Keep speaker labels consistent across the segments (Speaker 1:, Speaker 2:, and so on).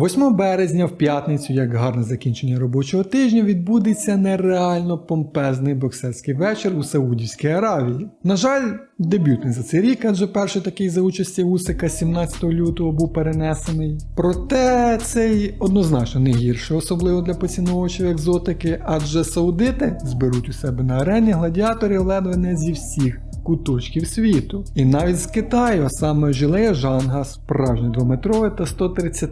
Speaker 1: 8 березня в п'ятницю, як гарне закінчення робочого тижня, відбудеться нереально помпезний боксерський вечір у Саудівській Аравії. На жаль, дебютний за цей рік, адже перший такий за участі Усика 17 лютого був перенесений. Проте цей однозначно не гірше, особливо для поціновувачів екзотики, адже саудити зберуть у себе на арені гладіаторів ледве не зі всіх куточків світу. І навіть з Китаю, саме Жилея Жанга, справжнє двометрове та 130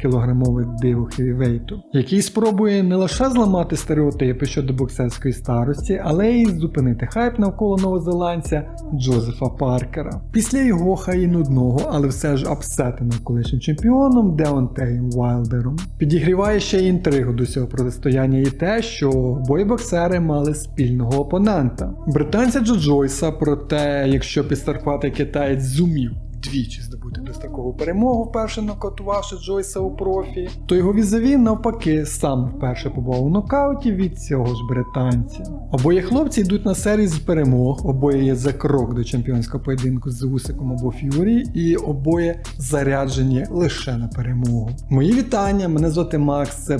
Speaker 1: кілограмове диво хевівейту, який спробує не лише зламати стереотипи щодо боксерської старості, але й зупинити хайп навколо новозеландця Джозефа Паркера. Після його хай нудного, але все ж апсетеним колишнім чемпіоном Деонтеєм Вайлдером. Підігріває ще й інтригу до цього протистояння і те, що обоє боксери мали спільного опонента. Британця Джо Джойса, проте, якщо підстаркувати китаєць зумів двічі здобути дострокову перемогу, вперше нокаутувавши Джойса у профі, то його візові навпаки сам вперше побував у нокауті від цього ж британця. Обоє хлопці йдуть на серію з перемог, обоє є за крок до чемпіонського поєдинку з Усиком або Ф'юрі, і обоє заряджені лише на перемогу. Мої вітання, мене звати Макс. Це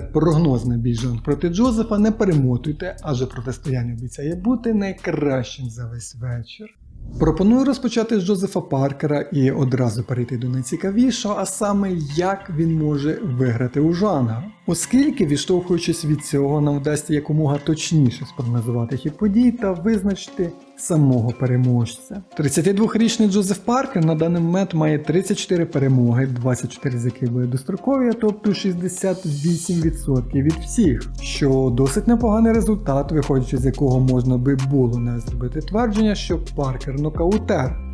Speaker 1: бій Жонг проти Джозефа. Не перемотуйте, адже протистояння обіцяє бути найкращим за весь вечір. Пропоную розпочати з Джозефа Паркера і одразу перейти до найцікавішого, а саме як він може виграти у Жанга. Оскільки, відштовхуючись від цього, нам вдасться якомога точніше спрогнозувати хід подій та визначити самого переможця. 32-річний Джозеф Паркер на даний момент має 34 перемоги, 24 з яких були дострокові, тобто 68% від всіх, що досить непоганий результат, виходячи з якого можна би було не зробити твердження, що Паркер нокаутер.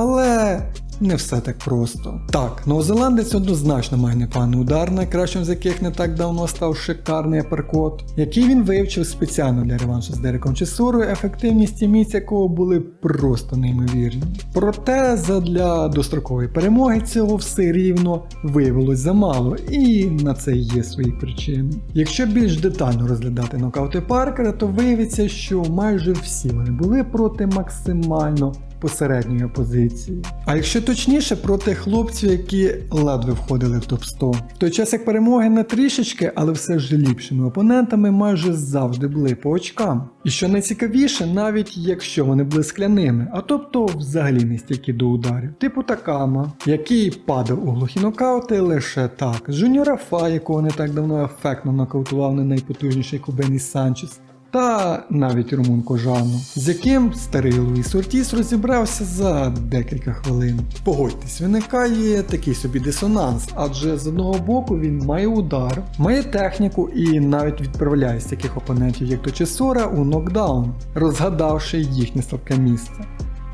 Speaker 1: Але не все так просто. Так, новозеландець однозначно має непоганий удар, найкращим з яких не так давно став шикарний аперкот, який він вивчив спеціально для реваншу з Дереком Чесорою, ефективність і міць якого були просто неймовірні. Проте задля дострокової перемоги цього все рівно виявилось замало, і на це є свої причини. Якщо більш детально розглядати нокаути Паркера, то виявиться, що майже всі вони були проти максимально посередньої опозиції. А якщо точніше, проти хлопців, які ледве входили в топ-100. В той час як перемоги не трішечки, але все ж ліпшими опонентами майже завжди були по очкам. І що найцікавіше, навіть якщо вони були скляними, а тобто взагалі не стільки до ударів, типу Такама, який падав у глухі нокаути лише так, Жуніора Фа, якого не так давно ефектно нокаутував не найпотужніший Кубені Санчес, та навіть румун Кожану, з яким старий Луїс Ортіс розібрався за декілька хвилин. Погодьтесь, виникає такий собі дисонанс, адже з одного боку він має удар, має техніку і навіть відправляє з таких опонентів, як Точесора, у нокдаун, розгадавши їхнє слабке місце.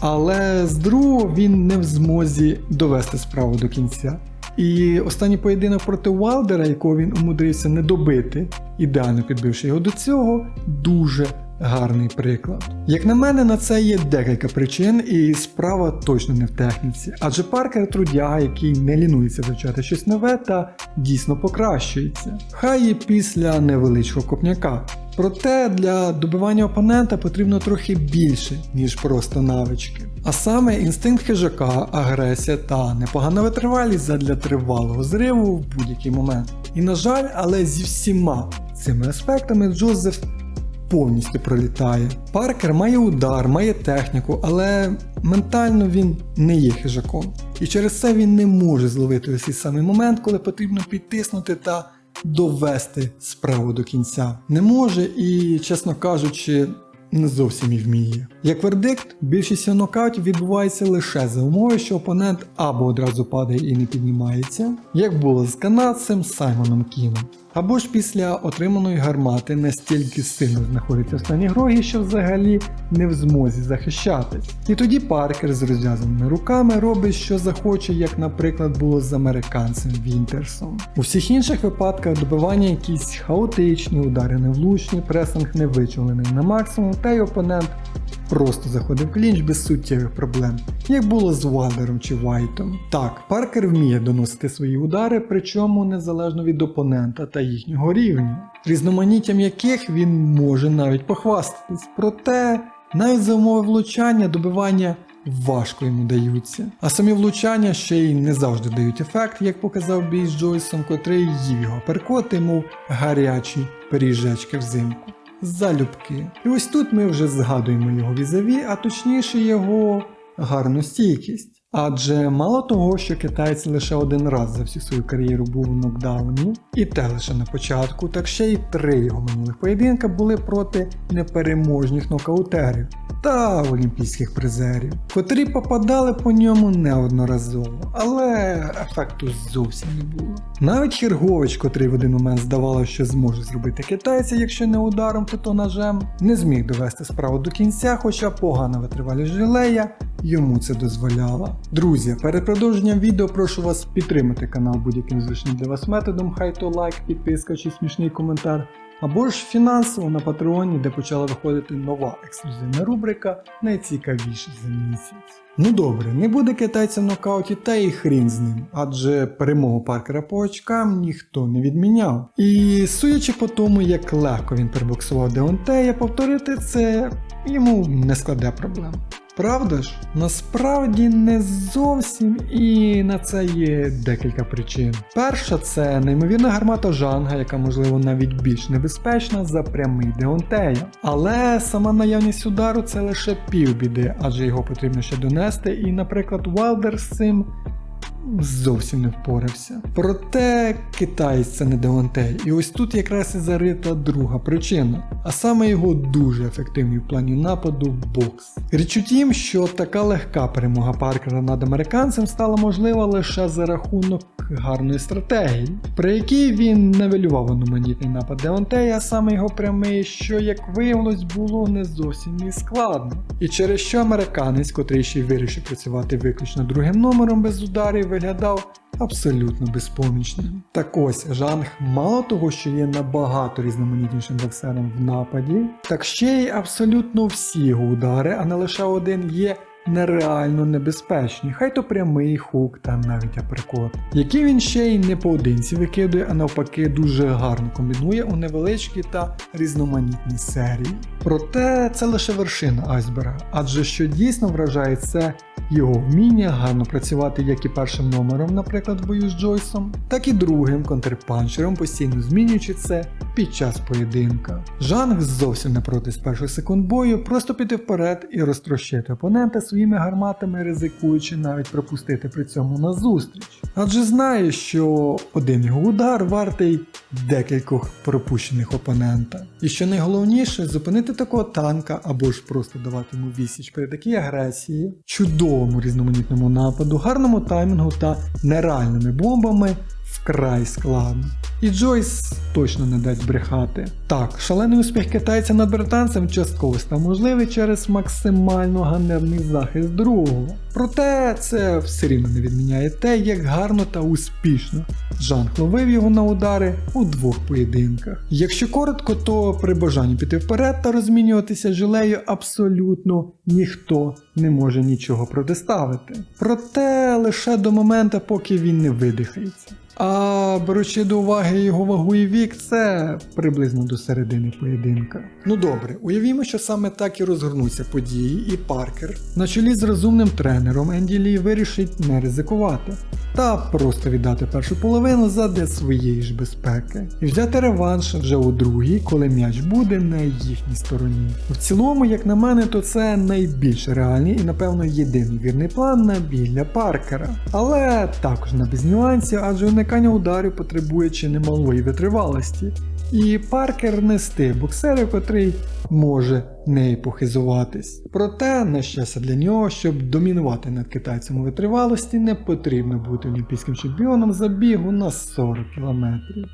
Speaker 1: Але з другого він не в змозі довести справу до кінця. І останній поєдинок проти Уайлдера, якого він умудрився не добити, ідеально підбивши його до цього, дуже гарний приклад. Як на мене, на це є декілька причин, і справа точно не в техніці. Адже Паркер трудяга, який не лінується вивчати щось нове та дійсно покращується. Хай і після невеличкого копняка. Проте для добивання опонента потрібно трохи більше, ніж просто навички. А саме інстинкт хижака, агресія та непогана витривалість задля тривалого зриву в будь-який момент. І на жаль, але зі всіма цими аспектами Джозеф повністю пролітає. Паркер має удар, має техніку, але ментально він не є хижаком. І через це він не може зловити ось цей самий момент, коли потрібно підтиснути та довести справу до кінця. Не може і, чесно кажучи, не зовсім і вміє. Як вердикт, більшість нокаутів відбувається лише за умови, що опонент або одразу падає і не піднімається, як було з канадцем Саймоном Кіном. Або ж після отриманої гармати настільки сильно знаходиться в стані грогі, що взагалі не в змозі захищатись. І тоді Паркер з розв'язаними руками робить, що захоче, як, наприклад, було з американцем Вінтерсом. У всіх інших випадках добивання якісь хаотичні, удари невлучні, пресинг не вичавлений на максимум, та й опонент просто заходив клінч без суттєвих проблем, як було з Валдером чи Вайтом. Так, Паркер вміє доносити свої удари, причому незалежно від опонента та їхнього рівня, різноманіттям яких він може навіть похвастатись. Проте, навіть за умови влучання, добивання важко йому даються. А самі влучання ще й не завжди дають ефект, як показав бій з Джойсом, котрий їв його перкоти, мов гарячі пиріжечки взимку. Залюбки. І ось тут ми вже згадуємо його візаві, а точніше його гарну стійкість. Адже мало того, що китаєць лише один раз за всю свою кар'єру був в нокдауні, і те лише на початку, так ще й три його минулих поєдинка були проти непереможних нокаутерів та олімпійських призерів, котрі попадали по ньому неодноразово, але ефекту зовсім не було. Навіть Хіргович, котрий в один момент здавалося, що зможе зробити китайця, якщо не ударом, то, то ножем, не зміг довести справу до кінця, хоча погана витривалість жилея йому це дозволяла. Друзі, перед продовженням відео прошу вас підтримати канал будь-яким звичним для вас методом, хай то лайк, підписка чи смішний коментар. Або ж фінансово на Патреоні, де почала виходити нова ексклюзивна рубрика найцікавіше за місяць. Ну добре, не буде китайця в нокауті, та і хрін з ним, адже перемогу Паркера по очкам ніхто не відміняв. І судячи по тому, як легко він перебоксував Деонтея, повторити це йому не складе проблем. Правда ж? Насправді не зовсім, і на це є декілька причин. Перша це неймовірна гармата Жанга, яка можливо навіть більш небезпечна за прямий Деонтея. Але сама наявність удару це лише півбіди, адже його потрібно ще донести, і, наприклад, Валдер з цим зовсім не впорався. Проте китаєць це не Деонтей, і ось тут якраз і зарита друга причина, а саме його дуже ефективний в плані нападу бокс. Річ у тім, що така легка перемога Паркера над американцем стала можлива лише за рахунок гарної стратегії, при якій він навелював одноманітний напад Деонтея, а саме його прямий, що, як виявилось, було не зовсім і складно. І через що американець, котрий ще й вирішив працювати виключно другим номером без ударів, виглядав абсолютно безпомічним. Так ось Жанг мало того, що є набагато різноманітнішим боксером в нападі, так ще й абсолютно всі його удари, а не лише один є. Нереально небезпечні, хай то прямий хук та навіть аперкот, які він ще й не поодинці викидує, а навпаки дуже гарно комбінує у невеличкі та різноманітні серії. Проте це лише вершина айсберга, адже що дійсно вражає це його вміння гарно працювати як і першим номером, наприклад, в бою з Джойсом, так і другим контрпанчером, постійно змінюючи це під час поєдинка. Жанг зовсім не проти з перших секунд бою, просто піти вперед і розтрощити опонента своїми гарматами, ризикуючи навіть пропустити при цьому на зустріч. Адже знає, що один його удар вартий декількох пропущених опонента. І що найголовніше, зупинити такого танка або ж просто давати йому відсіч при такій агресії, чудовому різноманітному нападу, гарному таймінгу та нереальними бомбами вкрай складно. І Джойс точно не дасть брехати. Так, шалений успіх китайця над британцем частково став можливий через максимально ганебний захист другого. Проте це все рівно не відміняє те, як гарно та успішно Жанг ловив його на удари у двох поєдинках. Якщо коротко, то при бажанні піти вперед та розмінюватися жилею абсолютно ніхто не може нічого протиставити. Проте лише до моменту, поки він не видихається. А беручи до уваги його вагу і вік, це приблизно до середини поєдинка. Ну добре, уявімо, що саме так і розгорнуться події, і Паркер на чолі з розумним тренером Енді Лі вирішить не ризикувати. Та просто віддати першу половину задля своєї ж безпеки і взяти реванш вже у другій, коли м'яч буде на їхній стороні. В цілому, як на мене, то це найбільш реальний і, напевно, єдиний вірний план на бій для Паркера. Але також на без нюансів, адже уникання ударів потребує чи немалої витривалості. І Паркер не з тих боксерів, котрий може нею похизуватись. Проте, на щастя для нього, щоб домінувати над китайцем у витривалості, не потрібно бути олімпійським чемпіоном забігу на 40 км.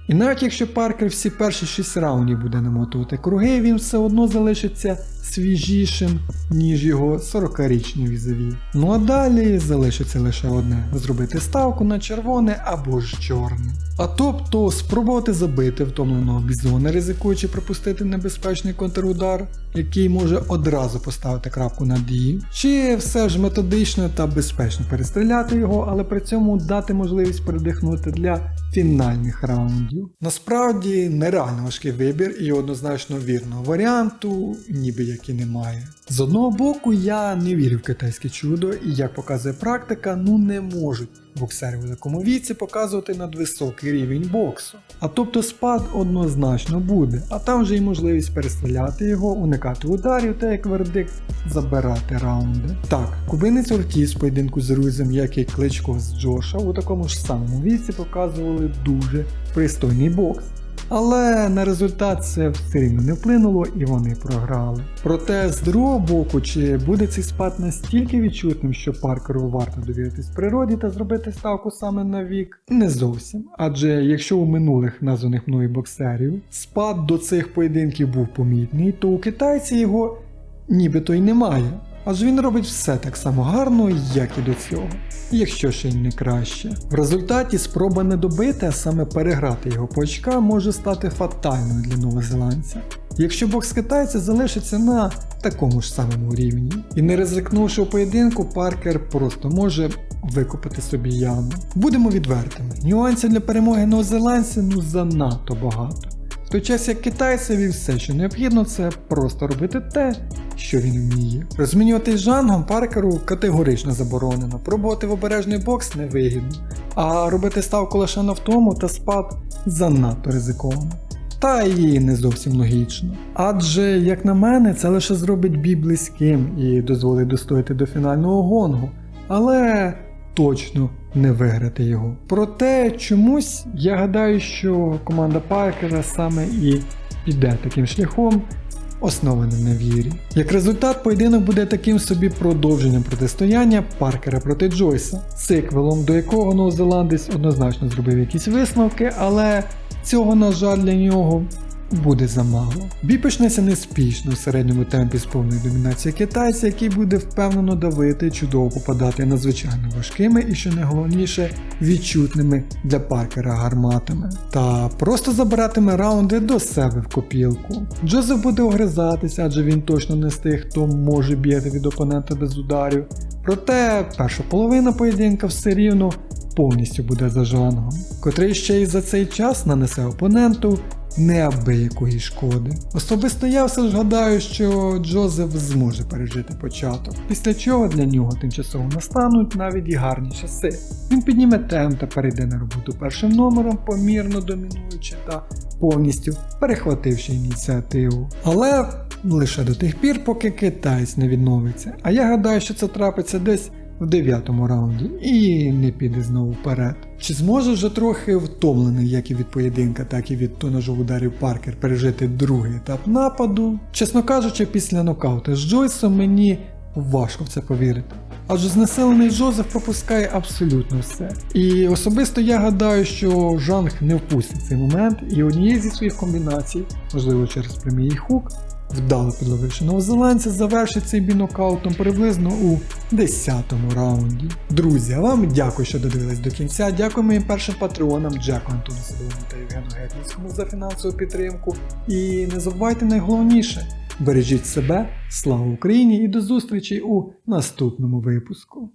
Speaker 1: І навіть якщо Паркер всі перші 6 раундів буде намотувати круги, він все одно залишиться свіжішим, ніж його 40-річні візові. Ну а далі залишиться лише одне зробити ставку на червоне або ж чорне. А тобто спробувати забити втомленого бізона, ризикуючи пропустити небезпечний контрудар, який який може одразу поставити крапку над «і», чи все ж методично та безпечно перестріляти його, але при цьому дати можливість передихнути для фінальних раундів. Насправді нереально важкий вибір і однозначно вірного варіанту, ніби як і немає. З одного боку, я не вірю в китайське чудо, і як показує практика, ну не можуть боксери у такому віці показувати надвисокий рівень боксу. А тобто спад однозначно буде, а там вже й можливість перестріляти його, уникати ударів та як вердикт забирати раунди. Так, кубинець Ортіз в поєдинку з Руйзем, як і Кличко з Джоша, у такому ж самому віці показували дуже пристойний бокс. Але на результат це рівно не вплинуло і вони програли. Проте з другого боку, чи буде цей спад настільки відчутним, що Паркеру варто довіритись природі та зробити ставку саме на вік? Не зовсім. Адже якщо у минулих названих мною боксерів спад до цих поєдинків був помітний, то у китайці його нібито й немає. Адже він робить все так само гарно, як і до цього, якщо ще й не краще. В результаті спроба не добити, а саме переграти його по очкам може стати фатальною для новозеландця. Якщо бокс китайця залишиться на такому ж самому рівні, і не ризикнувши у поєдинку, Паркер просто може викопати собі яму. Будемо відвертими, нюансів для перемоги новозеландця ну занадто багато. Той час як китайцеві все, що необхідно, це просто робити те, що він вміє. Розмінювати жангом паркеру категорично заборонено, пробувати в обережний бокс невигідно, а робити ставку лише на втому та спад занадто ризиковано. Та і не зовсім логічно. Адже, як на мене, це лише зробить бій близьким і дозволить достояти до фінального гонгу, але точно не виграти його. Проте чомусь я гадаю, що команда Паркера саме і піде таким шляхом, основаним на вірі. Як результат, поєдинок буде таким собі продовженням протистояння Паркера проти Джойса, сиквелом, до якого новозеландець однозначно зробив якісь висновки, але цього, на жаль, для нього буде замало. Бій почнеться неспішно в середньому темпі з повною домінацією китайця, який буде впевнено давити, чудово попадати надзвичайно важкими і, що найголовніше, відчутними для паркера гарматами. Та просто забиратиме раунди до себе в копілку. Джозеф буде огризатися, адже він точно не з тих, хто може бігати від опонента без ударів. Проте перша половина поєдинка все рівно повністю буде за жангом, котрий ще й за цей час нанесе опоненту неабиякої шкоди. Особисто я все ж гадаю, що Джозеф зможе пережити початок, після чого для нього тимчасово настануть навіть і гарні часи. Він підніме темп та перейде на роботу першим номером, помірно домінуючи та повністю перехвативши ініціативу. Але лише до тих пір, поки китаєць не відновиться. А я гадаю, що це трапиться десь в дев'ятому раунді і не піде знову вперед. Чи зможе вже трохи втомлений як і від поєдинка, так і від тонажу ударів Паркер пережити другий етап нападу? Чесно кажучи, після нокауту з Джойсом мені важко в це повірити. Адже знесилений Джозеф пропускає абсолютно все. І особисто я гадаю, що Жанг не впустить цей момент і однією зі своїх комбінацій, можливо через прямий хук, вдало підловивши новозеландця, завершить цей бій нокаутом приблизно у 10-му раунді. Друзі, а вам дякую, що додивились до кінця. Дякую моїм першим патреонам Джеку Антону Садовому та Євгену Гетницькому за фінансову підтримку. І не забувайте найголовніше. Бережіть себе, слава Україні і до зустрічі у наступному випуску.